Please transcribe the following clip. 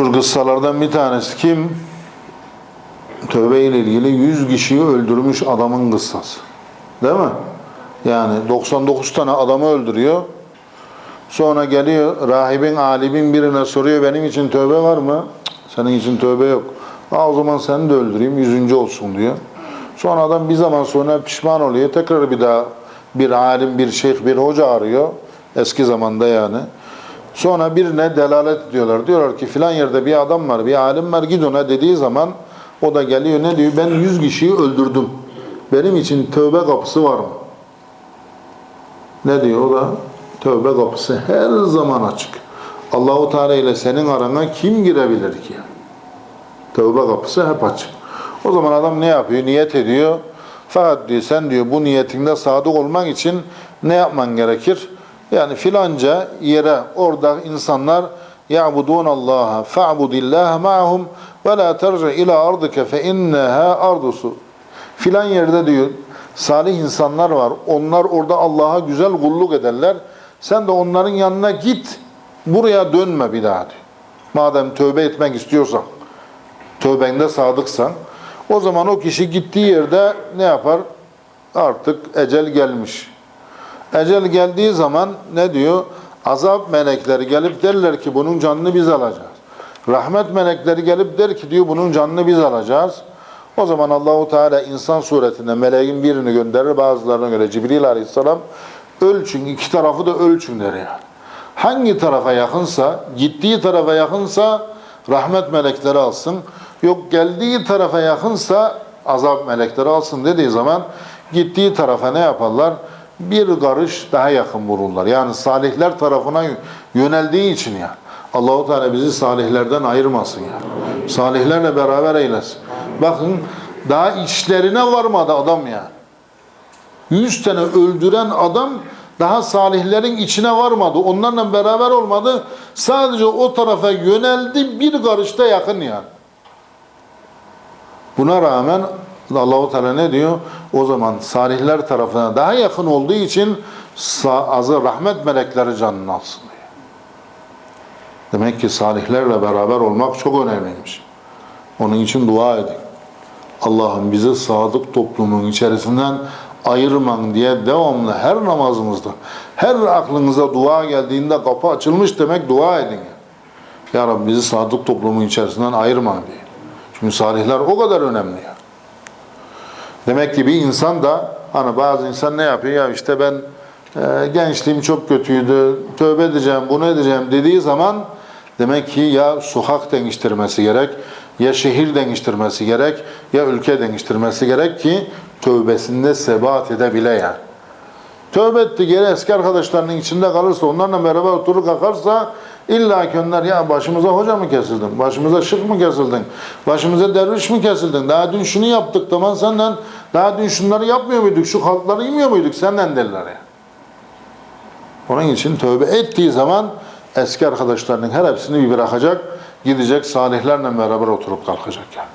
Bu kıssalardan bir tanesi kim? Tövbe ile ilgili 100 kişiyi öldürmüş adamın kıssası. Değil mi? Yani 99 tane adamı öldürüyor. Sonra geliyor rahibin, alimin birine soruyor benim için tövbe var mı? Senin için tövbe yok. Ha, o zaman seni de öldüreyim yüzüncü olsun diyor. Sonra adam bir zaman sonra pişman oluyor. Tekrar bir daha bir alim, bir şeyh, bir hoca arıyor. Eski zamanda yani. Sonra birine delalet ediyorlar. Diyorlar ki filan yerde bir adam var, bir alim var git ona dediği zaman o da geliyor ne diyor? Ben yüz kişiyi öldürdüm. Benim için tövbe kapısı var mı? Ne diyor o da? Tövbe kapısı her zaman açık. Allahu Teala ile senin arana kim girebilir ki? Tövbe kapısı hep açık. O zaman adam ne yapıyor? Niyet ediyor. Fakat diyor sen diyor bu niyetinde sadık olmak için ne yapman gerekir? Yani filanca yere orada insanlar يَعْبُدُونَ اللّٰهَ فَاعْبُدِ اللّٰهَ مَعَهُمْ وَلَا تَرْجَ اِلَى أَرْضِكَ فَاِنَّهَا أَرْضُسُ Filan yerde diyor salih insanlar var. Onlar orada Allah'a güzel kulluk ederler. Sen de onların yanına git. Buraya dönme bir daha diyor. Madem tövbe etmek istiyorsan, tövbende sadıksan, o zaman o kişi gittiği yerde ne yapar? Artık ecel gelmiş. Ecel geldiği zaman ne diyor? Azap melekleri gelip derler ki bunun canını biz alacağız. Rahmet melekleri gelip der ki diyor bunun canını biz alacağız. O zaman Allahu Teala insan suretinde meleğin birini gönderir bazılarına göre Cibril Aleyhisselam ölçün iki tarafı da ölçün der yani. Hangi tarafa yakınsa, gittiği tarafa yakınsa rahmet melekleri alsın. Yok geldiği tarafa yakınsa azap melekleri alsın dediği zaman gittiği tarafa ne yaparlar? Bir karış daha yakın vururlar. Yani salihler tarafına yöneldiği için ya. Allahu Teala bizi salihlerden ayırmasın ya. Salihlerle beraber eylesin. Bakın daha içlerine varmadı adam yani. Yüz tane öldüren adam daha salihlerin içine varmadı. Onlarla beraber olmadı. Sadece o tarafa yöneldi bir karışta yakın yani. Buna rağmen Allahu Teala ne diyor? O zaman salihler tarafına daha yakın olduğu için azı rahmet melekleri canını alsın. Demek ki salihlerle beraber olmak çok önemliymiş. Onun için dua edin. Allah'ım bizi sadık toplumun içerisinden ayırman diye devamlı her namazımızda, her aklınıza dua geldiğinde kapı açılmış demek dua edin. Ya Rabbi bizi sadık toplumun içerisinden ayırma diye. Çünkü salihler o kadar önemli ya. Demek ki bir insan da hani bazı insan ne yapıyor ya işte ben e, gençliğim çok kötüydü, tövbe edeceğim, bunu edeceğim dediği zaman demek ki ya sokak değiştirmesi gerek, ya şehir değiştirmesi gerek, ya ülke değiştirmesi gerek ki tövbesinde sebat edebile yani. Tövbe etti geri eski arkadaşlarının içinde kalırsa, onlarla beraber oturup kalkarsa illa ki onlar ya başımıza hoca mı kesildin, başımıza şık mı kesildin, başımıza derviş mi kesildin, daha dün şunu yaptık tamam senden, daha dün şunları yapmıyor muyduk, şu halkları yemiyor muyduk senden? derler ya. Onun için tövbe ettiği zaman eski arkadaşlarının her hepsini bir bırakacak, gidecek salihlerle beraber oturup kalkacak yani.